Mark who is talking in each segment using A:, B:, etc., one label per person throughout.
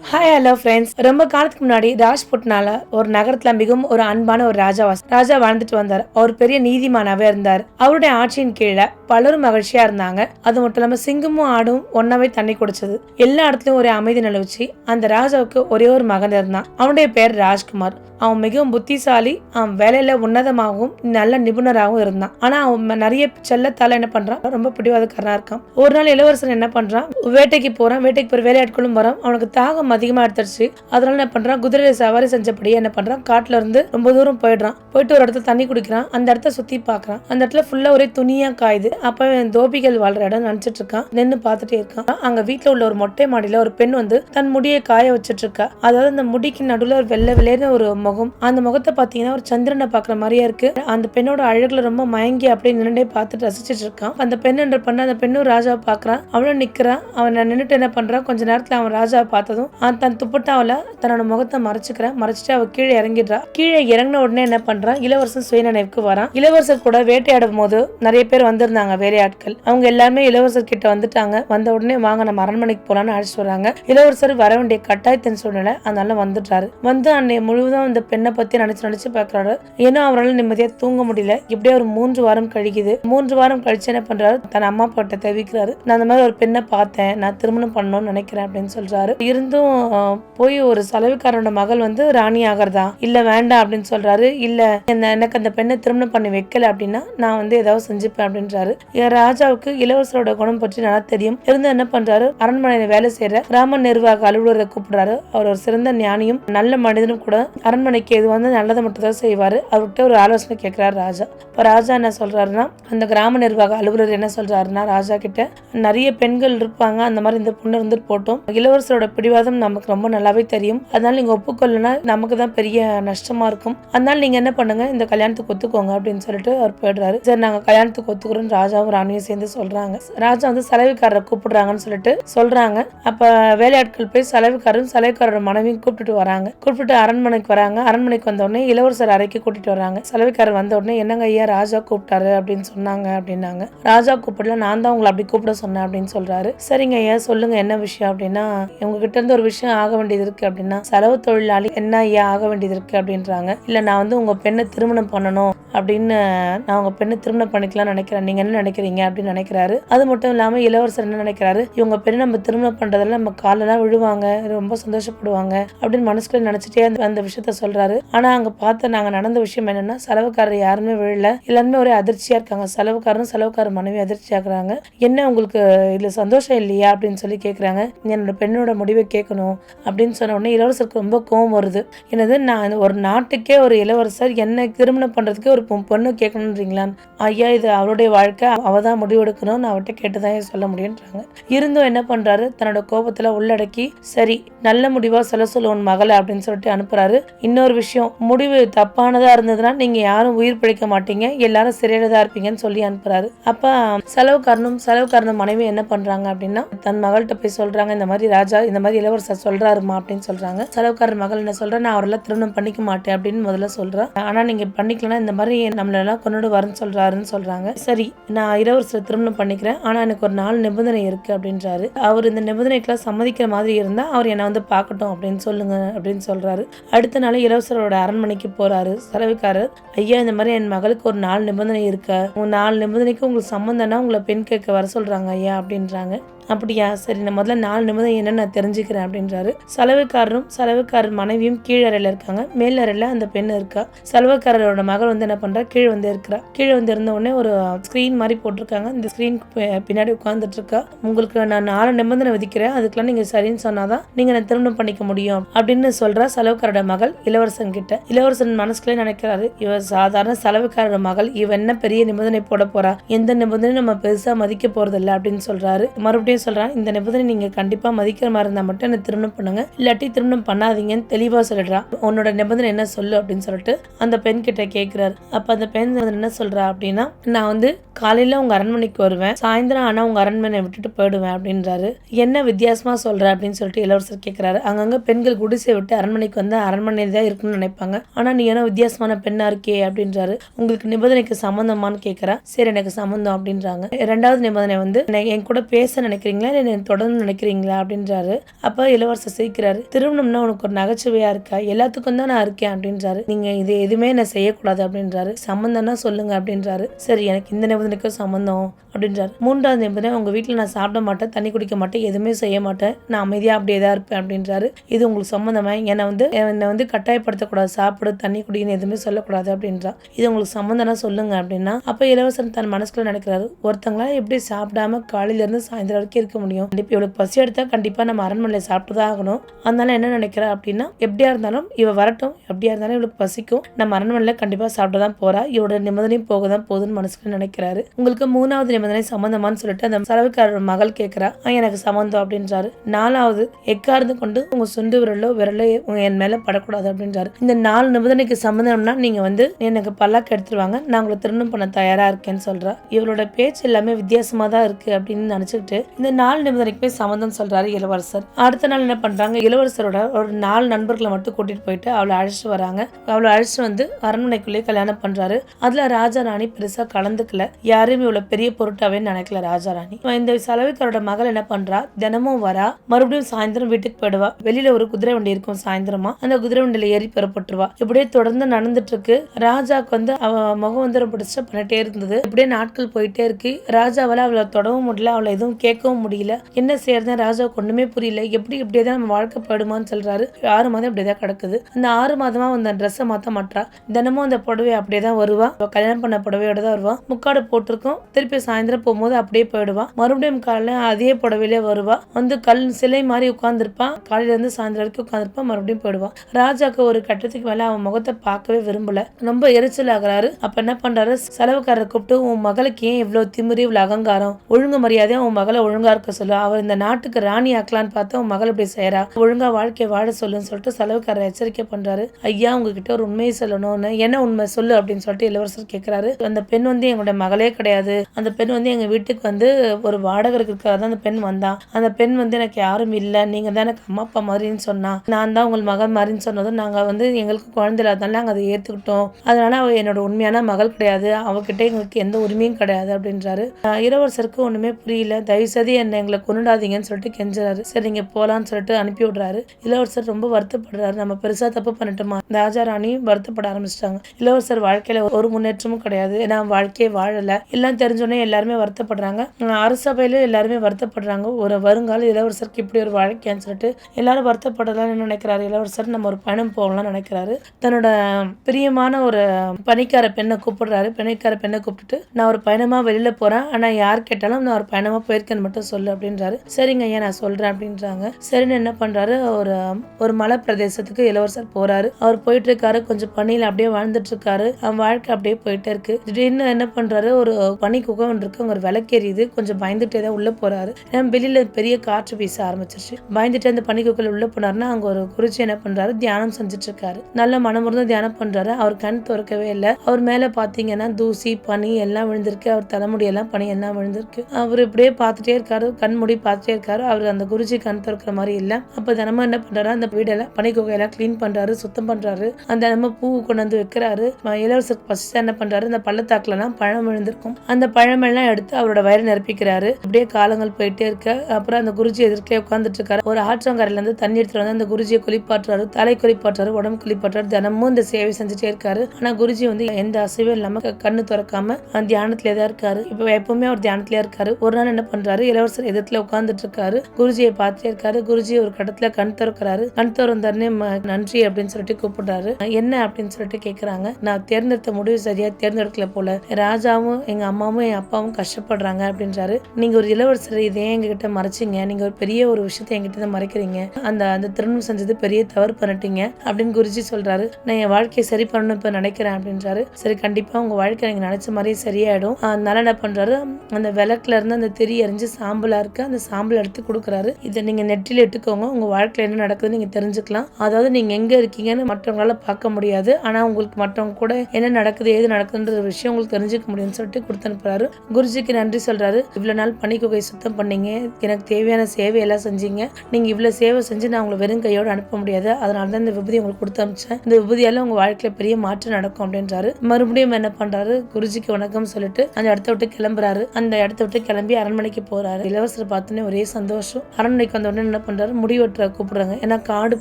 A: Hi hello friends ரொம்ப காலத்துக்கு முன்னாடி ராஜ்புட்னால ஒரு நகரத்துல மிகவும் ஒரு அன்பான ஒரு ராஜாவாஸ் ராஜா வாழ்ந்துட்டு வந்தார். அவர் பெரிய நீதிமானாவே இருந்தார். அவருடைய ஆட்சியின் கீழே பலரும் மகிழ்ச்சியா இருந்தாங்க. அது மட்டும் இல்லாம சிங்கமும் ஆடும் ஒன்னாவே தண்ணி குடிச்சது. எல்லா இடத்துலயும் ஒரு அமைதி நிலவுச்சு. அந்த ராஜாவுக்கு ஒரே ஒரு மகன் இருந்தான். அவனுடைய பேர் ராஜ்குமார். அவன் மிகவும் புத்திசாலி அவன் வேலையில உன்னதமாகவும் நல்ல நிபுணராகவும் இருந்தான். ஆனா அவன் நிறைய செல்லத்தால என்ன பண்றான்? ரொம்ப பிடிவாதக்காரனா இருக்கான். ஒரு நாள் இளவரசன் என்ன பண்றான்? வேட்டைக்கு போறான். வேட்டைக்கு போற வேலையாட்களும் வரான். அவனுக்கு தாகம் அதிகமாக எடுத்துருச்சு. அதனால என்ன பண்ணுறான் குதிரையை சவாரி செஞ்சபடியே என்ன பண்ணுறான் காட்டில் இருந்து ரொம்ப தூரம் போயிடுறான். போயிட்டு ஒரு இடத்துல தண்ணி குடிக்கிறான். அந்த இடத்த சுற்றி பார்க்குறான் அந்த இடத்துல ஃபுல்லாக ஒரே துணியாக காயுது. அப்போ தோபிகள் வாழ்கிற இடம் நினச்சிட்டு இருக்கான். நின்று பார்த்துட்டே இருக்கான். அங்கே வீட்டில் உள்ள ஒரு மொட்டை மாடியில் ஒரு பெண் வந்து தன் முடியை காய வச்சுட்டு இருக்கா. அதாவது அந்த முடிக்கு நடுவில் ஒரு வெள்ளை வெள்ளைன்னு ஒரு முகம். அந்த முகத்தை பார்த்தீங்கன்னா ஒரு சந்திரனை பார்க்குற மாதிரியே இருக்கு. அந்த பெண்ணோட அழகுல ரொம்ப மயங்கி அப்படியே நின்று பார்த்துட்டு ரசிச்சிட்டு இருக்கான். அந்த பெண் பண்ண அந்த பெண்ணும் ராஜாவை பார்க்குறான். அவனும் நிற்கிறான் அவன் நின்றுட்டு என்ன பண்ணுறான் கொஞ்ச நேரத்தில் அவன் ராஜாவை பார்த்ததும் தன் துப்பட்டாவில் தன்னோட முகத்தை மறைச்சுக்கிறான். மறைச்சிட்டு அவள் கீழே இறங்கிடுறா. கீழே இறங்கின உடனே என்ன பண்ணுறான் இளவரசன் சுயநினைவுக்கு வரான் இளவரசர் கூட வேட்டையாடும் போது நிறைய பேர் வந்திருந்தாங்க வேலையாட்கள் அவங்க எல்லாருமே இளவரசர் கிட்ட வந்துட்டாங்க. வந்த உடனே வாங்க நம்ம அரண்மனைக்கு போலான்னு அழைச்சிட்டு வராங்க. இளவரசர் வர வேண்டிய கட்டாயத்தின் சூழ்நிலை அதனால வந்துட்டாரு. வந்து அன்னை முழுவதும் இந்த பெண்ணை பத்தி நினைச்சு நினைச்சு பாக்குறாரு. ஏன்னா அவரால் நிம்மதியா தூங்க முடியல. இப்படியே ஒரு மூன்று வாரம் கழிக்குது. மூன்று வாரம் கழிச்சு என்ன பண்றாரு? தன் அம்மா பாட்டை தெரிவிக்கிறாரு. நான் அந்த மாதிரி ஒரு பெண்ணை பார்த்தேன். நான் திருமணம் பண்ணணும்னு நினைக்கிறேன் அப்படின்னு சொல்றாரு. இருந்தும் மட்டும் போய் ஒரு செலவுக்காரனோட மகள் வந்து ராணி ஆகிறதா? இல்ல வேண்டாம் அப்படின்னு சொல்றாரு. இல்ல என்ன- எனக்கு அந்த பெண்ணை திருமணம் பண்ணி வைக்கல அப்படின்னா நான் வந்து ஏதாவது செஞ்சுப்பேன் அப்படின்றாரு. ராஜாவுக்கு இளவரசரோட குணம் பற்றி நல்லா தெரியும். இருந்து என்ன பண்றாரு? அரண்மனையில வேலை செய்யற கிராம நிர்வாக அலுவலரை கூப்பிடுறாரு. அவர் ஒரு சிறந்த ஞானியும் நல்ல மனிதனும் கூட அரண்மனைக்கு எது வந்து நல்லதை மட்டும் தான் செய்வாரு. அவர்கிட்ட ஒரு ஆலோசனை கேட்கிறாரு ராஜா. இப்ப ராஜா என்ன சொல்றாருன்னா அந்த கிராம நிர்வாக அலுவலர் என்ன சொல்றாருன்னா ராஜா கிட்ட நிறைய பெண்கள் இருப்பாங்க. அந்த மாதிரி இந்த பொண்ணு இருந்துட்டு போட்டோம். இளவரசரோட பிடிவாதம் நமக்கு ரொம்ப நல்லாவே தெரியும். அதனால நீங்க ஒப்புக்கொள்ளனா நமக்கு தான் பெரிய நஷ்டமா இருக்கும். அதனால நீங்க என்ன பண்ணுங்க இந்த கல்யாணத்துக்கு ஒத்துக்கோங்க அப்படின்னு சொல்லிட்டு அவர் போயிடுறாரு. சரி நாங்க கல்யாணத்துக்கு ஒத்துக்கிறோம் ராஜாவும் ராணியும் சேர்ந்து சொல்றாங்க. ராஜா வந்து செலவுக்காரரை கூப்பிடுறாங்கன்னு சொல்லிட்டு சொல்றாங்க. அப்ப வேலையாட்கள் போய் செலவுக்காரரும் செலவுக்காரரோட மனைவியும் கூப்பிட்டுட்டு வராங்க. கூப்பிட்டு அரண்மனைக்கு வராங்க. அரண்மனைக்கு வந்த உடனே இளவரசர் அறைக்கு கூட்டிட்டு வராங்க. செலவுக்காரர் வந்த உடனே என்னங்க ஐயா ராஜா கூப்பிட்டாரு? அப்படின்னு சொன்னாங்க அப்படின்னாங்க. ராஜா கூப்பிடல நான் தான் உங்களை அப்படி கூப்பிட சொன்னேன் அப்படின்னு சொல்றாரு. சரிங்க ஐயா சொல்லுங்க என்ன விஷயம் அப்படின்னா உங்ககிட்ட இருந்து ஒரு விஷயம் ஆக வேண்டியது இருக்குது அப்படின்னா செலவு தொழிலாளி என்ன ஐயா ஆக வேண்டியது இருக்குது அப்படின்றாங்க. இல்லை நான் வந்து உங்கள் பெண்ணை திருமணம் பண்ணணும் அப்படின்னு நான் உங்கள் பெண்ணை திருமணம் பண்ணிக்கலாம் நினைக்கிறேன். நீங்கள் என்ன நினைக்கிறீங்க? அப்படின்னு நினைக்கிறாரு. அது மட்டும் இல்லாமல் இளவரசர் என்ன நினைக்கிறாரு? இவங்க பெண்ணை நம்ம திருமணம் பண்ணுறதெல்லாம் நம்ம காலெல்லாம் விழுவாங்க. ரொம்ப சந்தோஷப்படுவாங்க. அப்படின்னு மனசுக்குள்ள நினச்சிட்டே அந்த- அந்த விஷயத்த சொல்கிறாரு ஆனால் அங்கே பார்த்த நாங்கள் நடந்த விஷயம் என்னென்னா செலவுக்காரர் யாருமே விழல. எல்லாருமே ஒரே அதிர்ச்சியாக இருக்காங்க. செலவுக்காரரும் செலவுக்காரர் மனைவி அதிர்ச்சியாக இருக்கிறாங்க என்ன உங்களுக்கு இதில் சந்தோஷம் இல்லையா? அப்படின்னு சொல்லி கேட்குறாங்க என்னோட பெண்ணோட முடிவை கேட்க கேட்கணும் அப்படின்னு சொன்ன உடனே இளவரசருக்கு ரொம்ப கோவம் வருது. என்னது நான் ஒரு நாட்டுக்கே ஒரு இளவரசர் என்ன திருமணம் பண்றதுக்கு ஒரு பொ- பொண்ணு கேட்கணுன்றீங்களான்னு ஐயா இது அவருடைய வாழ்க்கை. அவ தான் முடிவெடுக்கணும். நான் அவர்கிட்ட கேட்டுதான் சொல்ல முடியுன்றாங்க இருந்தும் என்ன பண்றாரு? தன்னோட கோபத்துல உள்ளடக்கி சரி நல்ல முடிவா சொல்ல சொல்ல உன் மகளை அப்படின்னு சொல்லிட்டு அனுப்புறாரு. இன்னொரு விஷயம் முடிவு தப்பானதா இருந்ததுன்னா நீங்க யாரும் உயிர் பிழைக்க மாட்டீங்க. எல்லாரும் சிறையில் தான் இருப்பீங்கன்னு சொல்லி அனுப்புறாரு. அப்ப செலவுக்காரனும் செலவுக்காரனும் மனைவி என்ன பண்றாங்க அப்படின்னா தன் மகள்கிட்ட போய் சொல்றாங்க இந்த மாதிரி ராஜா இந்த மாதிரி இளவரசர் சார் சொல்றாருமா அப்படின்னு சொல்றாங்க. செலவுக்காரர் மகள் என்ன சொல்றா நான் அவரெல்லாம் திருமணம் பண்ணிக்க மாட்டேன் அப்படின்னு முதல்ல சொல்றேன் ஆனா நீங்க பண்ணிக்கலன்னா இந்த மாதிரி நம்மள எல்லாம் வரன்னு சொல்கிறாருன்னு சொல்றாருன்னு சொல்றாங்க. சரி நான் இளவரசர் திருமணம் பண்ணிக்கிறேன். ஆனா எனக்கு ஒரு நாலு நிபந்தனை இருக்கு அப்படின்றாரு. அவர் இந்த நிபந்தனைக்கெல்லாம் சம்மதிக்கிற மாதிரி இருந்தா அவர் என்னை வந்து பார்க்கட்டும் அப்படின்னு சொல்லுங்க அப்படின்னு சொல்றாரு. அடுத்த நாள் இளவரசரோட அரண்மனைக்கு போறாரு. செலவுக்காரர் ஐயா இந்த மாதிரி என் மகளுக்கு ஒரு நாலு நிபந்தனை இருக்கா? உங்க நாலு நிபந்தனைக்கு உங்களுக்கு சம்மந்தம்னா உங்களை பெண் கேட்க வர சொல்றாங்க ஐயா அப்படின்றாங்க. அப்படியா? சரி நான் முதல்ல நாலு நிமிடம் என்ன நான் தெரிஞ்சுக்கிறேன் அப்படின்றாரு. செலவுக்காரரும் செலவுக்காரர் மனைவியும் கீழ் அறையில் இருக்காங்க. மேல் அறையில் அந்த பெண் இருக்கா. செலவுக்காரரோட மகள் வந்து என்ன பண்ணுறா கீழே வந்து இருக்கிறா. கீழே வந்து இருந்த உடனே ஒரு ஸ்க்ரீன் மாதிரி போட்டிருக்காங்க. இந்த ஸ்க்ரீனுக்கு பின்னாடி உட்காந்துட்டு இருக்கா. உங்களுக்கு நான் நாலு நிபந்தனை விதிக்கிறேன். அதுக்கெல்லாம் நீங்கள் சரின்னு சொன்னாதான் நீங்கள் நான் திருமணம் பண்ணிக்க முடியும் அப்படின்னு சொல்கிறா செலவுக்காரோட மகள் இளவரசன் கிட்ட. இளவரசன் மனசுக்குள்ளே நினைக்கிறாரு. இவ சாதாரண செலவுக்காரோட மகள். இவ என்ன பெரிய நிபந்தனை போட போறா? எந்த நிபந்தனையும் நம்ம பெருசாக மதிக்க போறது அப்படின்னு சொல்றாரு. மறுபடியும் சொல்றான். இந்த நிபந்தனை நீங்க கண்டிப்பாக மதிக்கிற மாதிரி இருந்தால் மட்டும் என்னை திருமணம் பண்ணுங்க. இல்லாட்டி திருமணம் பண்ணாதீங்கன்னு தெளிவா சொல்லிடுறான் உன்னோட நிபந்தனை என்ன சொல்லு அப்படின்னு சொல்லிட்டு அந்த பெண் கிட்ட கேட்குறாரு அப்போ அந்த பெண் என்ன சொல்றா அப்படின்னா நான் வந்து காலையில் உங்க அரண்மனைக்கு வருவேன். சாயந்தரம் ஆனால் உங்க அரண்மனை விட்டுட்டு போயிடுவேன் அப்படின்றாரு. என்ன வித்தியாசமா சொல்ற அப்படின்னு சொல்லிட்டு இளவரசர் கேட்குறாரு அங்கங்கே பெண்கள் குடிசை விட்டு அரண்மனைக்கு வந்து அரண்மனை தான் இருக்குன்னு நினைப்பாங்க. ஆனா நீ ஏன்னா வித்தியாசமான பெண்ணா இருக்கே அப்படின்றாரு. உங்களுக்கு நிபந்தனைக்கு சம்மந்தமான்னு கேட்குறா சரி எனக்கு சம்மந்தம் அப்படின்றாங்க. ரெண்டாவது நிபந்தனை வந்து என் கூட பேச நினைக்கிற நினைக்கிறீங்களா? இல்லை தொடர்ந்து நினைக்கிறீங்களா? அப்படின்றாரு. அப்போ இளவரசர் சிரிக்கிறாரு. திருமணம்னா உனக்கு ஒரு நகைச்சுவையா இருக்கா? எல்லாத்துக்கும் தான் நான் இருக்கேன் அப்படின்றாரு. நீங்க இது எதுவுமே நான் செய்யக்கூடாது அப்படின்றாரு. சம்மந்தம்னா சொல்லுங்க அப்படின்றாரு. சரி எனக்கு இந்த நிபந்தனைக்கும் சம்மந்தம் அப்படின்றாரு. மூன்றாவது நிபந்தனை உங்க வீட்டில் நான் சாப்பிட மாட்டேன் தண்ணி குடிக்க மாட்டேன் எதுவுமே செய்ய மாட்டேன் நான் அமைதியாக அப்படியே தான் இருப்பேன் அப்படின்றாரு. இது உங்களுக்கு சம்மந்தமாக என்னை வந்து என்னை வந்து கட்டாயப்படுத்தக்கூடாது சாப்பிடு தண்ணி குடின்னு எதுவுமே சொல்லக்கூடாது அப்படின்றா இது உங்களுக்கு சம்மந்தம்னா சொல்லுங்க அப்படின்னா அப்போ இளவரசன் தன் மனசுக்குள்ள நினைக்கிறாரு ஒருத்தங்களா எப்படி சாப்பிடாம காலையில இருந்து சாயந்தரம் வரைக்கும் இருக்க முடியும்? கண்டிப்பாக இவளுக்கு பசி எடுத்தால் கண்டிப்பாக நம்ம அரண்மனையில் சாப்பிட்டு தான் ஆகணும். அதனால என்ன நினைக்கிறா அப்படின்னா எப்படியா இருந்தாலும் இவ வரட்டும் எப்படியா இருந்தாலும் இவளுக்கு பசிக்கும். நம்ம அரண்மனையில் கண்டிப்பாக சாப்பிட்டு தான் போறா. இவரோட நிபந்தனையும் போக தான் போகுதுன்னு மனசுக்குள்ள நினைக்கிறாரு. உங்களுக்கு மூணாவது நிபந்தனை சம்மந்தமான்னு சொல்லிட்டு அந்த சரவுக்காரர் மகள் கேட்கிறா எனக்கு சம்மந்தம் அப்படின்றாரு. நாலாவது எக்கார்ந்து கொண்டு உங்க சுண்டு விரலோ விரலோ என் மேல படக்கூடாது அப்படின்றாரு. இந்த நாலு நிபந்தனைக்கு சம்மந்தம்னா நீங்க வந்து எனக்கு பல்லாக்கு எடுத்துருவாங்க. நான் உங்களை திருமணம் பண்ண தயாரா இருக்கேன்னு சொல்றா. இவளோட பேச்சு எல்லாமே வித்தியாசமா தான் இருக்கு அப்படின்னு நினைச்சுக்கிட்டு இந்த நாலு நிபந்தனைக்குமே சம்மந்தம் சொல்றாரு இளவரசர். அடுத்த நாள் என்ன பண்றாங்க? இளவரசரோட ஒரு நாலு நண்பர்களை மட்டும் கூட்டிட்டு போயிட்டு அவளை அழைச்சிட்டு வராங்க. அவளை அழைச்சிட்டு வந்து அரண்மனைக்குள்ளேயே கல்யாணம் பண்றாரு. அதுல ராஜா ராணி பெருசா கலந்துக்கல. யாரும் இவ்வளவு பெரிய பொருள் பொருட்டாவே நினைக்கல ராஜா ராணி இந்த சலவைக்காரோட மகள் என்ன பண்றா? தினமும் வரா. மறுபடியும் சாயந்தரம் வீட்டுக்கு போயிடுவா. வெளியில ஒரு குதிரை வண்டி இருக்கும் சாயந்தரமா. அந்த குதிரை வண்டியில ஏறி பெறப்பட்டுருவா. இப்படியே தொடர்ந்து நடந்துட்டு இருக்கு ராஜாக்கு வந்து அவ முகம் வந்து ரொம்ப டிஸ்டர்ப் பண்ணிட்டே இருந்தது. இப்படியே நாட்கள் போயிட்டே இருக்கு. ராஜாவால அவளை தொடவும் முடியல. அவளை எதுவும் கேட்கவும் முடியல. என்ன செய்யறதுன்னு ராஜாவுக்கு ஒண்ணுமே புரியல. எப்படி இப்படியே தான் நம்ம வாழ்க்கை போயிடுமான்னு சொல்றாரு. ஆறு மாதம் இப்படியேதான் கிடக்குது. அந்த ஆறு மாதமா அந்த ட்ரெஸ்ஸை மாத்த மாட்டா. தினமும் அந்த புடவை அப்படியே தான் வருவா. கல்யாணம் பண்ண புடவையோட தான் வருவா. முக்காடு போட்டிருக்கோம். திருப்பி சாயந்தரம் போகும்போது அப்படியே போயிடுவா. மறுபடியும் காலைல அதே புடவையிலே வருவா. வந்து கல் சிலை மாதிரி உட்காந்துருப்பா காலையில இருந்து சாயந்தரம் வரைக்கும் உட்காந்துருப்பா மறுபடியும் போயிடுவா. ராஜாக்கு ஒரு கட்டத்துக்கு மேல அவன் முகத்தை பார்க்கவே விரும்பல. ரொம்ப எரிச்சல் ஆகுறாரு. அப்ப என்ன பண்றாரு? செலவுக்காரரை கூப்பிட்டு உன் மகளுக்கு ஏன் இவ்வளவு திமிரி இவ்வளவு அகங்காரம்? ஒழுங்கு மரியாதையா உன் மகளை ஒழுங்கா இருக்க சொல்லு. அவர் இந்த நாட்டுக்கு ராணி ஆக்கலான்னு பார்த்தா உன் மகள் இப்படி செய்யறா ஒழுங்கா வாழ்க்கையை வாழ சொல்லுன்னு சொல்லிட்டு செலவுக்காரர் எச்சரிக்கை பண்றாரு. ஐயா உங்ககிட்ட ஒரு உண்மையை சொல்லணும்னு. என்ன உண்மை? சொல்லு அப்படின்னு சொல்லிட்டு இளவரசர் கேட்கிறாரு அந்த பெண் வந்து எங்களுடைய மகளே கிடையாது. அந்த பெண் வந்து எங்கள் வீட்டுக்கு வந்து ஒரு வாடகருக்கு இருக்கிறதா தான் அந்த பெண் வந்தான் அந்த பெண் வந்து எனக்கு யாரும் இல்லை. நீங்கள் தான் எனக்கு அம்மா அப்பா மாதிரின்னு சொன்னா. நான் தான் உங்கள் மகன் மாதிரின்னு சொன்னதும் நாங்கள் வந்து எங்களுக்கு குழந்தை இல்லாதனால நாங்கள் அதை ஏற்றுக்கிட்டோம் அதனால அவள் என்னோட உண்மையான மகள் கிடையாது. அவகிட்ட எங்களுக்கு எந்த உரிமையும் கிடையாது அப்படின்றாரு. இளவரசருக்கு ஒன்றுமே புரியல. தயவு செய்து எங்களை கொண்டுடாதீங்கன்னு சொல்லிட்டு கெஞ்சுறாரு. சரி நீங்கள் போகலான்னு சொல்லிட்டு அனுப்பி விடுறாரு. இளவரசர் ரொம்ப வருத்தப்படுறாரு. நம்ம பெருசாக தப்பு பண்ணிட்டோமா? ராஜா ராணி வருத்தப்பட ஆரம்பிச்சிட்டாங்க. இளவரசர் வாழ்க்கையில் ஒரு முன்னேற்றமும் கிடையாது. ஏன்னா வாழ்க்கையே வாழலை. எல்லாம் தெரிஞ்சோடனே எல்லாருமே வருத்தப்படுறாங்க. ஆஹ் அரசபையிலும் எல்லாருமே வருத்தப்படுறாங்க. ஒரு வருங்கால இளவரசருக்கு இப்படி ஒரு வாழ்க்கைன்னு சொல்லிட்டு எல்லாரும் வருத்தப்படலாம்னு நினைக்கிறாரு. இளவரசர் நம்ம ஒரு பயணம் போகலாம்னு நினைக்கிறாரு. தன்னோட பிரியமான ஒரு பணிக்கார பெண்ணை கூப்பிடுறாரு. பணிக்கார பெண்ணை கூப்பிட்டுட்டு நான் ஒரு பயணமா வெளியில போறேன். ஆனா யார் கேட்டாலும் நான் ஒரு பயணமா போயிருக்கேன்னு மட்டும் சொல்லு அப்படின்றாரு. சரிங்க ஐயா நான் சொல்றேன் அப்படின்றாங்க. சரின்னு என்ன பண்றாரு? ஒரு ஒரு மலை பிரதேசத்துக்கு இளவரசர் போறாரு. அவர் போயிட்டு இருக்காரு கொஞ்சம் பணியில் அப்படியே வாழ்ந்துட்டு இருக்காரு அவன் வாழ்க்கை அப்படியே போயிட்டே இருக்கு. திடீர்னு என்ன பண்றாரு? ஒரு பனி குகம் இருக்கு அங்க ஒரு விளக்கேறியுது. கொஞ்சம் பயந்துட்டே தான் உள்ள போறாரு. ஏன்னா வெளியில பெரிய காற்று வீச ஆரம்பிச்சிருச்சு. பயந்துட்டு அந்த பனி உள்ள போனாருன்னா அங்க ஒரு குருஜி என்ன பண்றாரு? தியானம் செஞ்சுட்டு இருக்காரு நல்ல மனமுறந்து தியானம் பண்றாரு. அவர் கண் திறக்கவே இல்லை. அவர் மேல பாத்தீங்கன்னா தூசி பனி எல்லாம் விழுந்திருக்கு. அவர் தலைமுடியெல்லாம் பனி எல்லாம் விழுந்திருக்கு. அவர் இப்படியே பார்த்துட்டே இருக்காரு. கண் மூடி பார்த்துட்டே இருக்காரு. அவர் அந்த குருஜி கண் திறக்கிற மாதிரி இல்லை. அப்ப தினமும் என்ன பண்றாரு? அந்த வீடெல்லாம் பனி எல்லாம் க்ளீன் பண்றாரு சுத்தம் பண்றாரு. அந்த தினமும் பூ கொண்டு வந்து வைக்கிறாரு. ம- இளவரசருக்கு ஃபர்ஸ்ட் என்ன பண்றாரு? அந்த பள்ளத்தாக்குலாம் பழம் விழுந்திருக்கும். அந்த பழமெல்லாம் எடுத்து அவரோட வயிறு நிரப்பிக்கிறாரு. அப்படியே காலங்கள் போயிட்டே இருக்க. அப்புறம் அந்த குருஜி எதிர்க்கே உட்கார்ந்துட்டு இருக்காரு. ஒரு ஆற்றங்கரையில இருந்து தண்ணி எடுத்துட்டு வந்து அந்த குருஜியை குளிப்பாட்டுறாரு. தலை குளிப்பாட்டுறாரு உடம்பு குளிப்பாட்டுறாரு. தினமும் இந்த சேவை செஞ்சுட்டே இருக்காரு. ஆனா குருஜி வந்து எந்த அசைவும் இல்லாம க- கண்ணு திறக்காம அந்த தியானத்திலே தான் இருக்காரு. இப்ப எப்பவுமே அவர் தியானத்திலே இருக்காரு. ஒரு நாள் என்ன பண்றாரு? இளவரசர் எதிர்த்துல உட்கார்ந்துட்டு இருக்காரு. குருஜியை பார்த்துட்டே இருக்காரு. குருஜி ஒரு கடத்துல கண் திறக்கிறாரு. கண் திறந்தாருன்னே நன்றி அப்படின்னு சொல்லிட்டு கூப்பிடுறாரு. என்ன அப்படின்னு சொல்லிட்டு கேக்குறாங்க. நான் தேர்ந்தெடுத்த முடிவு சரியா? தேர்ந்தெடுக்கல போல. ராஜாவும் எங்க அம்மாவும் என் அப்பாவும் கஷ்டப்படுறாங்க அப்படின்றாரு. நீங்க ஒரு இளவரசர் இதே எங்ககிட்ட மறைச்சிங்க? நீங்க ஒரு பெரிய ஒரு விஷயத்தை என்கிட்ட தான் மறைக்கிறீங்க. அந்த அந்த திருமணம் செஞ்சது பெரிய தவறு பண்ணிட்டீங்க அப்படின்னு குருஜி சொல்றாரு. நான் என் வாழ்க்கையை சரி பண்ணணும் இப்ப நினைக்கிறேன் அப்படின்றாரு. சரி கண்டிப்பா உங்க வாழ்க்கை நீங்க நினைச்ச மாதிரியே சரியாயிடும். அதனால என்ன பண்றாரு? அந்த விளக்குல இருந்து அந்த திரி எரிஞ்சு சாம்பலா இருக்கு. அந்த சாம்பல் எடுத்து கொடுக்குறாரு. இதை நீங்க நெட்டில எடுத்துக்கோங்க உங்க வாழ்க்கையில என்ன நடக்குதுன்னு நீங்க தெரிஞ்சுக்கலாம். அதாவது நீங்க எங்க இருக்கீங்கன்னு மற்றவங்களால பார்க்க முடியாது. ஆனா உங்களுக்கு மற்றவங்க கூட என்ன நடக்குது ஏது நடக்குதுன்ற விஷயம் உங்களுக்கு தெரிஞ்சுக்க முடியும்னு சொல்லிட்டு கொடுத்து அனுப்புறாரு. குருஜிக்கு நன்றி சொல்கிறாரு இவ்வளோ நாள் பனிக்குகை சுத்தம் பண்ணீங்க. எனக்கு தேவையான சேவையெல்லாம் செஞ்சீங்க. நீங்கள் இவ்வளோ சேவை செஞ்சு நான் உங்களை வெறும் கையோடு அனுப்ப முடியாது. அதனால தான் இந்த விபதி உங்களுக்கு கொடுத்து அமிச்சேன். இந்த விபதியால் உங்கள் வாழ்க்கையில் பெரிய மாற்றம் நடக்கும் அப்படின்றாரு. மறுபடியும் என்ன பண்ணுறாரு குருஜிக்கு வணக்கம் சொல்லிட்டு அந்த இடத்த விட்டு கிளம்புறாரு. அந்த இடத்த விட்டு கிளம்பி அரண்மனைக்கு போறாரு. இளவரசர் பார்த்தோன்னே ஒரே சந்தோஷம். அரண்மனைக்கு வந்த உடனே என்ன பண்றாரு? முடி வெட்டுற கூப்பிடுறாங்க. ஏன்னா காடு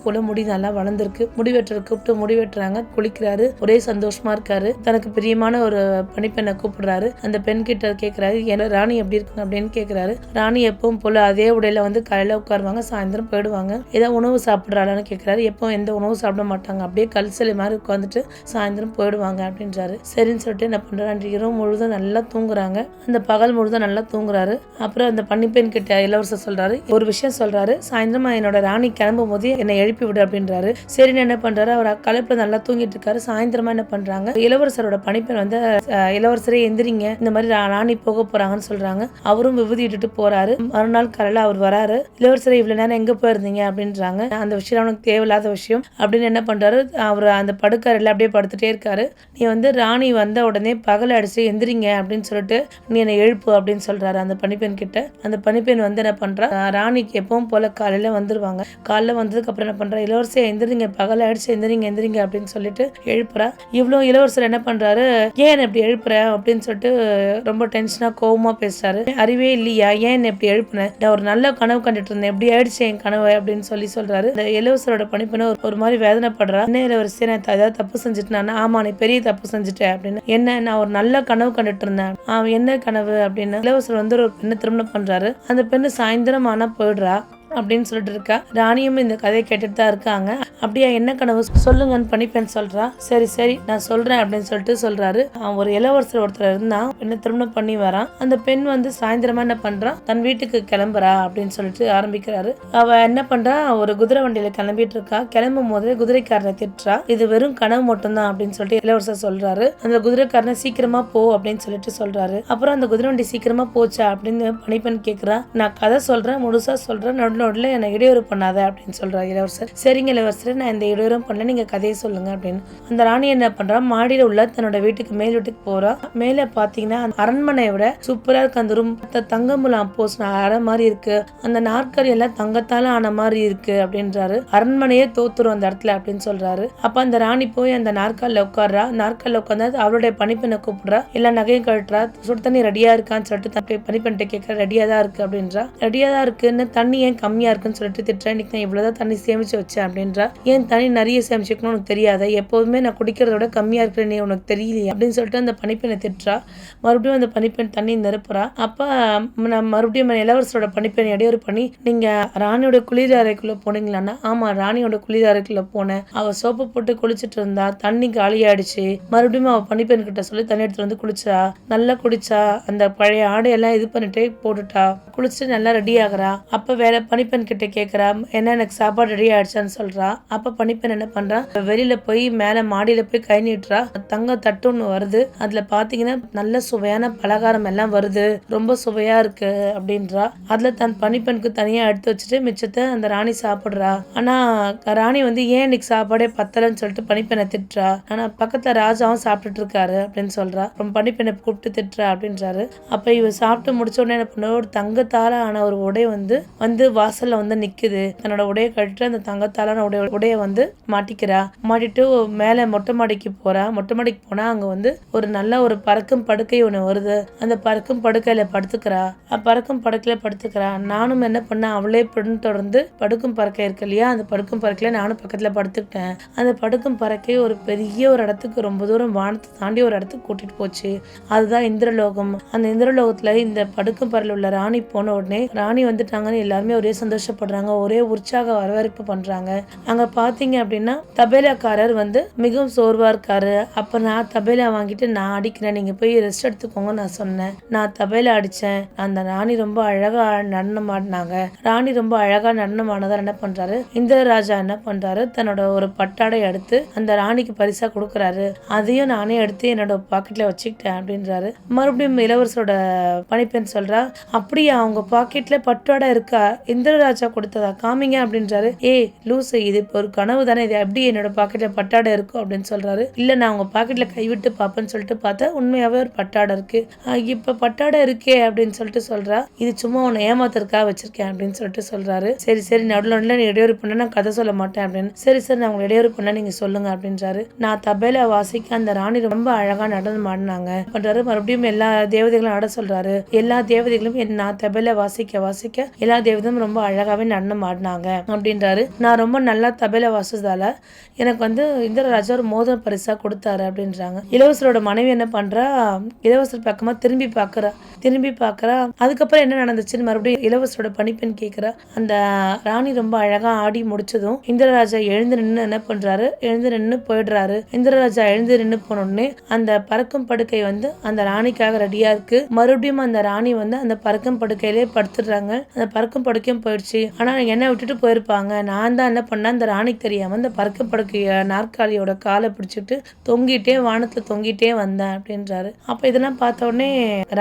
A: போல முடி நல்லா வளர்ந்துருக்கு. முடி வெட்டுற கூப்பிட்டு முடி வெட்டுறாங்க. குளிக்கிறாரு. ஒரே சந்தோஷமா இருக்காரு. தனக்கு பிரியமான ஒரு பணிப்பெண்ணை கூப்பிடுறாரு. அந்த பெண் கிட்ட கேட்குறாரு ஏன்னா ராணி எப்படி இருக்குங்க அப்படின்னு கேட்குறாரு ராணி எப்பவும் போல அதே உடையில வந்து காலையில் உட்காருவாங்க சாயந்தரம் போயிடுவாங்க. ஏதாவது உணவு சாப்பிட்றாளான்னு கேட்குறாரு எப்போ எந்த உணவும் சாப்பிட மாட்டாங்க. அப்படியே கல் சிலை மாதிரி உட்காந்துட்டு சாயந்தரம் போயிடுவாங்க அப்படின்றாரு. சரின்னு சொல்லிட்டு என்ன பண்றாரு? இரவு முழுதும் நல்லா தூங்குறாங்க. அந்த பகல் முழுதும் நல்லா தூங்குறாரு. அப்புறம் அந்த பன்னிப்பெண் கிட்ட இளவரசர் சொல்றாரு. ஒரு விஷயம் சொல்றாரு. சாயந்தரமா என்னோட ராணி கிளம்பும் போது என்னை எழுப்பி விடு அப்படின்றாரு. சரின்னு என்ன பண்றாரு? அவர் கலைப்புல நல்லா தூங்கிட்டு இருக்காரு. சாயந்தரமா என்ன பண்றாங்க? இளவரசரோட பணிப்பெண் வந்து இளவரசரே எந்திரிங்க. இந்த மாதிரி ராணி ராணி போக போறாங்கன்னு சொல்றாங்க. அவரும் விபூதி இட்டுட்டு போறாரு. மறுநாள் காலையில அவர் வராரு. இளவரசரை இவ்வளவு நேரம் எங்க போயிருந்தீங்க? அப்படின்றாங்க. அந்த விஷயம் அவனுக்கு தேவையில்லாத விஷயம். அப்படின்னு என்ன பண்றாரு? அவர் அந்த படுக்கறையில அப்படியே படுத்துட்டே இருக்காரு. நீ வந்து ராணி வந்த உடனே பகல் அடிச்சு எந்திரிங்க அப்படின்னு சொல்லிட்டு நீ என்னை எழுப்பு அப்படின்னு சொல்றாரு அந்த பனிப்பெண் கிட்ட. அந்த பனிப்பெண் வந்து என்ன பண்றா? ராணிக்கு எப்பவும் போல காலையில வந்துருவாங்க. காலைல வந்ததுக்கு அப்புறம் என்ன பண்றா? இளவரசியை எந்திரிங்க. பகல் அடிச்சு எந்திரிங்க எந்திரிங்க அப்படின்னு சொல்லிட்டு எழுப்புறா. இவ்வளோ இளவரசர் என்ன பண்றாரு? ஏன் இப்படி எழுப்புற? அப்படின்னு சொல்லிட்டு ரொம்ப டென்ஷன் கோவமா பேசுறாரு. அறிவே இல்லையா? ஏன் என்ன இப்படி எழுப்புன? நான் ஒரு நல்ல கனவு கண்டுட்டு இருந்தேன். எப்படி ஆயிடுச்சு என் கனவு அப்படின்னு சொல்லி சொல்றாரு. இந்த இளவரசரோட பணிப்பெண்ண ஒரு- ஒரு மாதிரி வேதனைப்படுறா. என்ன இளவரசி நான் ஏதாவது தப்பு செஞ்சுட்டேன்? ஆமா நீ பெரிய தப்பு செஞ்சுட்டேன் அப்படின்னு. என்ன நான் ஒரு நல்ல கனவு கண்டுட்டு இருந்தேன். அவன் என்ன கனவு அப்படின்னு. இளவரசர் வந்து ஒரு பெண்ணை திருமணம் பண்றாரு. அந்த பெண்ணு சாயந்தரம் ஆனா போயிடுறா. அப்படின்னு சொல்லிட்டு இருக்கா. ராணியும் இந்த கதையை கேட்டுட்டு தான் இருக்காங்க. அப்படியா என்ன கனவு? சொல்லுங்கன்னு பணிப்பெண் சொல்றா. சரி சரி நான் சொல்றேன் அப்படின்னு சொல்லிட்டு சொல்றாரு. அவன் ஒரு இளவரசர் ஒருத்தர் இருந்தான். என்ன திருமணம் பண்ணி வரான். அந்த பெண் வந்து சாயந்தரமா என்ன பண்றான்? தன் வீட்டுக்கு கிளம்புறா அப்படின்னு சொல்லிட்டு ஆரம்பிக்கிறாரு. அவ என்ன பண்றா? ஒரு குதிரை வண்டியில கிளம்பிட்டு இருக்கா. கிளம்பும் போது குதிரைக்காரனை திட்டுறா. இது வெறும் கனவு மட்டும்தான் அப்படின்னு சொல்லிட்டு இளவரசர் சொல்றாரு. அந்த குதிரைக்காரனை சீக்கிரமா போ அப்படின்னு சொல்லிட்டு சொல்றாரு. அப்புறம் அந்த குதிரை வண்டி சீக்கிரமா போச்சா அப்படின்னு பணிப்பெண் கேக்குறா. நான் கதை சொல்றேன் முழுசா சொல்றேன் நடு நடுல என்னை இடையூறு பண்ணாத அப்படின்னு சொல்றாரு இளவரசர். சரிங்க இளவரசர் நான் இந்த இடையூறும் பண்ணல. நீங்க கதையை சொல்லுங்க அப்படின்னு. அந்த ராணி என்ன பண்றா? மாடியில உள்ள தன்னோட வீட்டுக்கு மேல் வீட்டுக்கு போறா. மேல பாத்தீங்கன்னா அந்த அரண்மனையை விட சூப்பரா இருக்கு. அந்த ரூம் தங்கமுலாம் போஸ் அற மாதிரி இருக்கு. அந்த நாற்கரி எல்லாம் தங்கத்தால ஆன மாதிரி இருக்கு அப்படின்றாரு. அரண்மனையே தோத்துரும் அந்த இடத்துல அப்படின்னு சொல்றாரு. அப்ப அந்த ராணி போய் அந்த நாற்காலில உட்கார்றா. நாற்கால உட்காந்து அவளுடைய பணிப்பெண்ணை கூப்பிடுறா. எல்லா நகையும் கழட்டுறா. சுடு தண்ணி ரெடியா இருக்கான்னு சொல்லிட்டு தப்பி பணிப்பெண்கிட்ட கேட்க ரெடியா தான் இருக்கு அப்படின்றா. ரெடியா தான் இருக்குன்னு தண்ணி ஏன் கம்மியாக இருக்குன்னு சொல்லிட்டு திட்டுறேன் இன்னைக்கு நான் இவ்வளவுதான் தண்ணி சேமிச்சு வச்சேன் அப்படின்றா. ஏன் தண்ணி நிறைய சேமிச்சுக்கணும் உனக்கு தெரியாத? எப்போதுமே நான் குடிக்கிறத விட கம்மியாக இருக்கிறேன் நீ உனக்கு தெரியலையே? அப்படின்னு சொல்லிட்டு அந்த பனிப்பெண்ணை திட்டுறா. மறுபடியும் அந்த பனிப்பெண் தண்ணி நிரப்புறா. அப்போ நான் மறுபடியும் இளவரசரோட பனிப்பெண் இடையூறு பண்ணி நீங்கள் ராணியோட குளிர் அறைக்குள்ளே போனீங்களான்னா ஆமாம் ராணியோட குளிர் போனேன். அவள் சோப்பு போட்டு குளிச்சுட்டு இருந்தா தண்ணி காலியாயிடுச்சு. மறுபடியும் அவள் பனிப்பெண் கிட்ட சொல்லி தண்ணி எடுத்துட்டு வந்து குளிச்சா நல்லா குடிச்சா அந்த பழைய ஆடையெல்லாம் இது பண்ணிட்டே போட்டுட்டா. குளிச்சுட்டு நல்லா ரெடி ஆகுறா. அப்போ வேலை பனிப்பெண் கிட்ட கேட்குறா என்ன எனக்கு சாப்பாடு ரெடி ஆயிடுச்சான்னு சொல்றா. அப்போ பணிப்பெண் என்ன பண்ணுறான் வெளியில போய் மேலே மாடியில் போய் கை நீட்டுறா. தங்க தட்டு ஒன்று வருது. அதில் பார்த்தீங்கன்னா நல்ல சுவையான பலகாரம் எல்லாம் வருது. ரொம்ப சுவையா இருக்கு அப்படின்றா. அதில் தன் பனிப்பெண்ணுக்கு தனியாக எடுத்து வச்சுட்டு மிச்சத்தை அந்த ராணி சாப்பிட்றா. ஆனால் ராணி வந்து ஏன் இன்னைக்கு சாப்பாடே பத்தலைன்னு சொல்லிட்டு பனிப்பெண்ணை திட்டுறா. ஆனால் பக்கத்தில் ராஜாவும் சாப்பிட்டுட்டு இருக்காரு அப்படின்னு சொல்றா. அப்புறம் பனிப்பெண்ணை கூப்பிட்டு திட்டுறா அப்படின்றாரு. அப்போ இவன் சாப்பிட்டு முடிச்ச உடனே என்ன பண்ண ஒரு தங்கத்தால ஆன ஒரு உடை வந்து வந்து வாசல்ல வந்து நிக்குது. தன்னோட உடையை கட்டிட்டு அந்த தங்கத்தாலான உடைய உடைய வந்து மாட்டிக்கிறா. மாட்டிட்டு மேல மொட்டை மாடிக்கு போறா. மொட்டை மாடிக்கு போனா அங்க வந்து ஒரு நல்ல ஒரு பறக்கும் படுக்கை ஒண்ணு வருது. அந்த பறக்கும் படுக்கையில படுத்துக்கிறா. பறக்கும் படுக்கையில படுத்துக்கிறா. நானும் என்ன பண்ணேன்? அவளே பின் தொடர்ந்து படுக்கும் பறக்கை இருக்கு இல்லையா? அந்த படுக்கும் பறக்கையில நானும் பக்கத்துல படுத்துக்கிட்டேன். அந்த படுக்கும் பறக்கை ஒரு பெரிய ஒரு இடத்துக்கு ரொம்ப தூரம் வானத்தை தாண்டி ஒரு இடத்துக்கு கூட்டிட்டு போச்சு. அதுதான் இந்திரலோகம். அந்த இந்திரலோகத்துல இந்த படுக்கும் பறல உள்ள ராணி போன உடனே ராணி வந்துட்டாங்கன்னு எல்லாருமே ஒரே சந்தோஷப்படுறாங்க ஒரே உற்சாக வரவேற்பு பண்றாங்க. அங்க பாத்தீங்க அப்படின்னா தபேலாக்காரர் வந்து மிகவும் சோர்வா இருக்காரு. அப்ப நான் தபேலா வாங்கிட்டு நான் அடிக்கிறேன். நீங்க போய் ரெஸ்ட் எடுத்துக்கோங்க நான் சொன்னேன். நான் தபேலா அடிச்சேன். அந்த ராணி ரொம்ப அழகா நடனம் ஆடினாங்க ராணி ரொம்ப அழகா நடனம் ஆனதால் என்ன பண்றாரு? இந்திரராஜா என்ன பண்றாரு? தன்னோட ஒரு பட்டாடை எடுத்து அந்த ராணிக்கு பரிசா கொடுக்கறாரு. அதையும் நானே எடுத்து என்னோட பாக்கெட்ல வச்சுக்கிட்டேன் அப்படின்றாரு. மறுபடியும் இளவரசரோட பணிப்பெண் சொல்றா அப்படியா அவங்க பாக்கெட்ல பட்டாடை இருக்கா? இந்த இந்திரராஜா கொடுத்ததா? காமிங்க அப்படின்றாரு. ஏய் லூசு இது இப்போ ஒரு கனவு தானே. இது எப்படி என்னோட பாக்கெட்ல பட்டாடை இருக்கும் அப்படின்னு சொல்றாரு. இல்ல நான் உங்க பாக்கெட்ல கைவிட்டு பார்ப்பேன்னு சொல்லிட்டு பார்த்தா உண்மையாவே ஒரு பட்டாடை இருக்கு. இப்ப பட்டாடை இருக்கே அப்படின்னு சொல்லிட்டு சொல்றா. இது சும்மா உன்னை ஏமாத்துறதுக்காக வச்சிருக்கேன் அப்படின்னு சொல்லிட்டு சொல்றாரு. சரி சரி நடுவில் நடுவில் நீ இடையூறு பண்ண நான் கதை சொல்ல மாட்டேன் அப்படின்னு. சரி சரி நான் உங்களை இடையூறு பண்ண நீங்க சொல்லுங்க அப்படின்றாரு. நான் தபையில வாசிக்க அந்த ராணி ரொம்ப அழகா நடனம் ஆடினாங்க. பண்றாரு. மறுபடியும் எல்லா தேவதைகளும் ஆட சொல்றாரு. எல்லா தேவதைகளும் என் நான் தபையில வாசிக்க வாசிக்க எல்லா தேவதையும் ரொம்ப ரொம்ப அழகாகவே நடனம் ஆடினாங்க அப்படின்றாரு. நான் ரொம்ப நல்லா தபையில வாசிச்சதால எனக்கு வந்து இந்திரராஜா ஒரு மோதிரம் பரிசாக கொடுத்தாரு அப்படின்றாங்க. இளவரசரோட மனைவி என்ன பண்ணுறா இளவரசர் பக்கமாக திரும்பி பார்க்குறா திரும்பி பார்க்குறா அதுக்கப்புறம் என்ன நடந்துச்சுன்னு மறுபடியும் இளவரசரோட பணிப்பெண் கேட்குறா அந்த ராணி ரொம்ப அழகாக ஆடி முடிச்சதும் இந்திரராஜா எழுந்து நின்று என்ன பண்ணுறாரு எழுந்து நின்று போயிடுறாரு. இந்திரராஜா எழுந்து நின்று போனோடனே அந்த பறக்கும் படுக்கை வந்து அந்த ராணிக்காக ரெடியாக இருக்குது மறுபடியும் அந்த ராணி வந்து அந்த பறக்கும் படுக்கையிலே படுத்துடுறாங்க. அந்த பறக்கும் படுக்கையும் போயிடுச்சு. ஆனால் என்னை விட்டுட்டு போயிருப்பாங்க. நான் தான் என்ன பண்ணேன்? அந்த ராணிக்கு தெரியாமல் அந்த பறக்க படுக்கைய நாற்காலியோட காலை பிடிச்சிட்டு தொங்கிட்டே வானத்தில் தொங்கிட்டே வந்தேன் அப்படின்றாரு. அப்போ இதெல்லாம் பார்த்த உடனே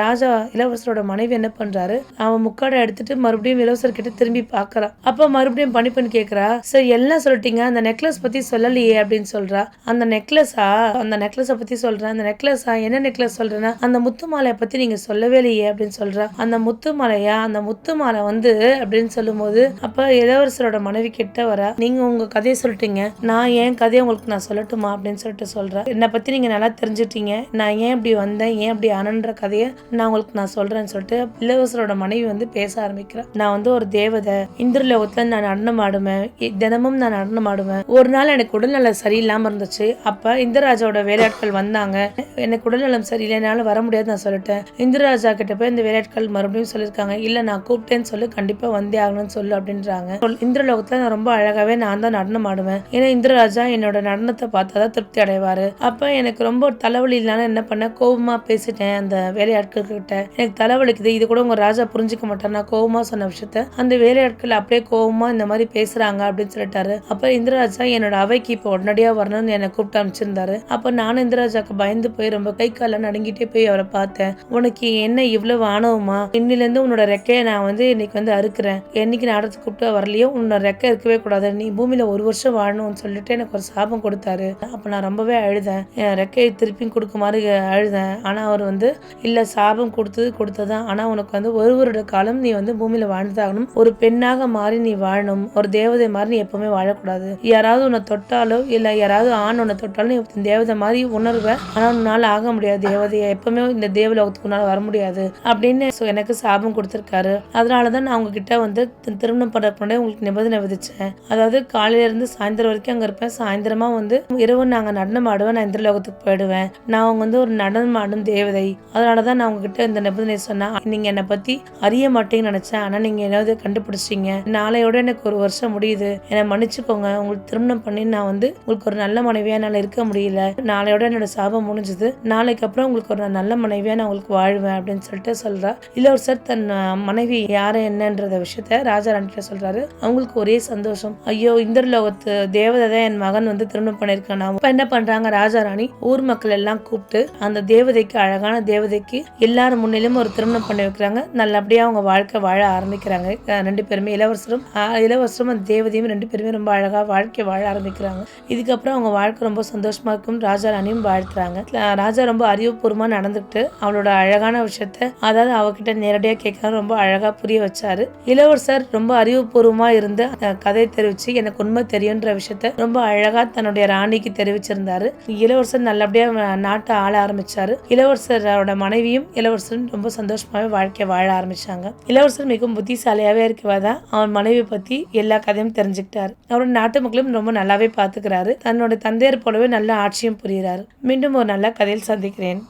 A: ராஜா இளவரசரோட மனைவி என்ன பண்றாரு? அவன் முக்காடை எடுத்துட்டு மறுபடியும் இளவரசர் கிட்ட திரும்பி பார்க்குறான் அப்போ மறுபடியும் பனிப்புன்னு கேட்குறா சரி எல்லாம் சொல்லிட்டீங்க? அந்த நெக்லஸ் பத்தி சொல்லலையே அப்படின்னு சொல்றா. அந்த நெக்லஸா? அந்த நெக்லஸை பத்தி சொல்றேன். அந்த நெக்லஸா? என்ன நெக்லஸ் சொல்றேன்னா அந்த முத்து மாலையை பத்தி நீங்க சொல்லவே இல்லையே அப்படின்னு சொல்றா. அந்த முத்து மாலையா? அந்த முத்து மாலை வந்து அப்படின்னு சொல்லும்போது அப்ப இளவரசரோட மனைவி கிட்ட வர நீங்க உங்க கதையை சொல்லிட்டீங்க. நான் ஏன் கதையை உங்களுக்கு நான் சொல்லட்டுமா? அப்படின்னு சொல்லிட்டு சொல்றேன் என்னை பத்தி நீங்க நல்லா தெரிஞ்சுட்டீங்க. நான் ஏன் இப்படி வந்தேன்? ஏன் இப்படி ஆனன்ற கதையை நான் உங்களுக்கு நான் சொல்றேன்னு சொல்லிட்டு இளவரசரோட மனைவி வந்து பேச ஆரம்பிக்கிறேன் நான் வந்து ஒரு தேவதை. இந்திரலோகத்துல நான் நடனம் ஆடுவேன். தினமும் நான் நடனம் ஆடுவேன். ஒரு நாள் எனக்கு உடல்நலம் சரியில்லாம இருந்துச்சு. அப்ப இந்திரராஜாவோட வேலையாட்கள் வந்தாங்க. எனக்கு உடல்நலம் சரியில்லைனாலும் வர முடியாது நான் சொல்லிட்டேன். இந்திரராஜா கிட்ட போய் இந்த வேலையாட்கள் மறுபடியும் சொல்லியிருக்காங்க. இல்ல நான் கூப்பிட்டேன்னு சொல்லி கண்டிப்பா வந்தே ஆகணும்னு சொல்லு அப்படின்றாங்க. சொல்- இந்திரலோகத்துல நான் ரொம்ப அழகாவே நான் தான் நடனம் ஆடுவேன். ஏன்னா இந்திரராஜா என்னோட நடனத்தை பார்த்தாதான் திருப்தி அடைவாரு. அப்ப எனக்கு ரொம்ப தலைவலி இல்லைனா என்ன பண்ண? கோபமா பேசிட்டேன் அந்த வேலையாட்கள் கிட்ட எனக்கு தலைவலிக்குது இது கூட உங்க ராஜா புரிஞ்சுக்க மாட்டார். நான் கோபமா சொன்ன விஷயத்த அந்த வேலையாட்கள் அப்படியே கோபமா இந்த மாதிரி பேசுறாங்க அப்படின்னு சொல்லிட்டாரு. அப்ப இந்திரராஜா என்னோட அவைக்கு இப்போ உடனடியா வரணும்னு என்னை கூப்பிட்டு அமைச்சிருந்தாரு அப்ப நானும் இந்திரராஜாவுக்கு பயந்து போய் ரொம்ப கை கால நடுங்கிட்டே போய் அவரை பார்த்தேன். உனக்கு என்ன இவ்வளவு ஆணவமா? இன்னில இருந்து உன்னோட ரெக்கையை நான் வந்து இன்னைக்கு வந்து அறுக்கிறேன். என்னைக்கு நாடகத்துக்கு கூப்பிட்டு வரலையோ? உன்னோட ரெக்கை இருக்கவே கூடாது. நீ பூமியில ஒரு வருஷம் வாழணும்னு சொல்லிட்டு எனக்கு ஒரு சாபம் கொடுத்தாரு. அப்ப நான் ரொம்பவே அழுதேன். என் ரெக்கையை திருப்பியும் கொடுக்குமாறு அழுதேன். ஆனா அவர் வந்து இல்ல சாபம் கொடுத்தது கொடுத்ததான் ஆனா உனக்கு வந்து ஒரு வருட காலம் நீ வந்து பூமியில வாழ்ந்தாகணும். ஒரு பெண்ணாக மாறி நீ வாழணும். ஒரு தேவதை மாதிரி நீ எப்பவுமே வாழக்கூடாது. யாராவது உன்னை தொட்டாலோ இல்ல யாராவது ஆண் உன்னை தொட்டாலும் நீ தேவதை மாதிரி உணர்வேன் ஆனா உன்னால ஆக முடியாது. தேவதையை எப்பவுமே இந்த தேவலோகத்துக்கு உன்னால வர முடியாது. அப்படின்னு எனக்கு சாபம் கொடுத்திருக்காரு. அதனாலதான் நான் உங்ககிட்ட வந்து வந்து திருமணம் பண்றதுக்கு உங்களுக்கு நிபந்தனை விதிச்சேன். அதாவது காலையில இருந்து சாயந்தரம் வரைக்கும் அங்க இருப்பேன். சாயந்தரமா வந்து இரவு நாங்க நடனம் ஆடுவேன். நான் இந்திரலோகத்துக்கு போயிடுவேன். நான் அவங்க வந்து ஒரு நடனம் ஆடும் தேவதை. அதனாலதான் நான் உங்ககிட்ட இந்த நிபந்தனை சொன்னேன். நீங்க என்னை பத்தி அறிய மாட்டேங்கன்னு நினைச்சேன். ஆனா நீங்க ஏதாவது கண்டுபிடிச்சிங்க நாளையோட எனக்கு ஒரு வருஷம் முடியுது. என்னை மன்னிச்சுக்கோங்க. உங்களுக்கு திருமணம் பண்ணி நான் வந்து உங்களுக்கு ஒரு நல்ல மனைவியா என்னால இருக்க முடியல. நாளையோட என்னோட சாபம் முடிஞ்சது. நாளைக்கு அப்புறம் உங்களுக்கு ஒரு நல்ல மனைவியா நான் உங்களுக்கு வாழ்வேன் அப்படின்னு சொல்லிட்டு சொல்றா. இளவரசர் தன் மனைவி யாரு என்னன்றத விஷயத்த ராஜா ராணிட்ட சொல்றாரு அவங்களுக்கு ஒரே சந்தோஷம். ஐயோ இந்திரலோகத்து தேவதை தான் என் மகன் வந்து திருமணம் பண்ணிருக்கான் அப்ப என்ன பண்றாங்க ராஜா ராணி ஊர் மக்கள் எல்லாம் கூப்பிட்டு அந்த தேவதைக்கு அழகான தேவதைக்கு எல்லாரும் முன்னிலும் ஒரு திருமணம் பண்ணி வைக்கிறாங்க. நல்லபடியா அவங்க வாழ்க்கை வாழ ஆரம்பிக்கிறாங்க. ரெண்டு பேருமே இளவரசரும் இளவரசரும் அந்த தேவதையும் ரெண்டு பேருமே ரொம்ப அழகா வாழ்க்கை வாழ ஆரம்பிக்கிறாங்க. இதுக்கப்புறம் அவங்க வாழ்க்கை ரொம்ப சந்தோஷமா இருக்கும். ராஜா ராணியும் வாழ்த்துறாங்க ராஜா ரொம்ப அறிவுபூர்வமா நடந்துட்டு அவளோட அழகான விஷயத்த அதாவது அவகிட்ட நேரடியா கேட்க ரொம்ப அழகா புரிய வச்சாரு. இளவரசர் ரொம்ப அறிவுபூர்வமாக இருந்து கதை தெரிவிச்சு எனக்கு உண்மை தெரியுன்ற விஷயத்த ரொம்ப அழகா தன்னுடைய ராணிக்கு தெரிவிச்சிருந்தாரு. இளவரசர் நல்லபடியாக நாட்டை ஆள ஆரம்பிச்சாரு. இளவரசரோட மனைவியும் இளவரசரும் ரொம்ப சந்தோஷமாகவே வாழ்க்கை வாழ ஆரம்பிச்சாங்க. இளவரசர் மிகவும் புத்திசாலியாகவே இருக்கவாதான் அவன் மனைவி பற்றி எல்லா கதையும் தெரிஞ்சுக்கிட்டாரு. அவரோட நாட்டு மக்களும் ரொம்ப நல்லாவே பார்த்துக்கிறாரு தன்னோட தந்தையர் போலவே நல்ல ஆட்சியும் புரிகிறாரு மீண்டும் ஒரு நல்ல கதையில் சந்திக்கிறேன்.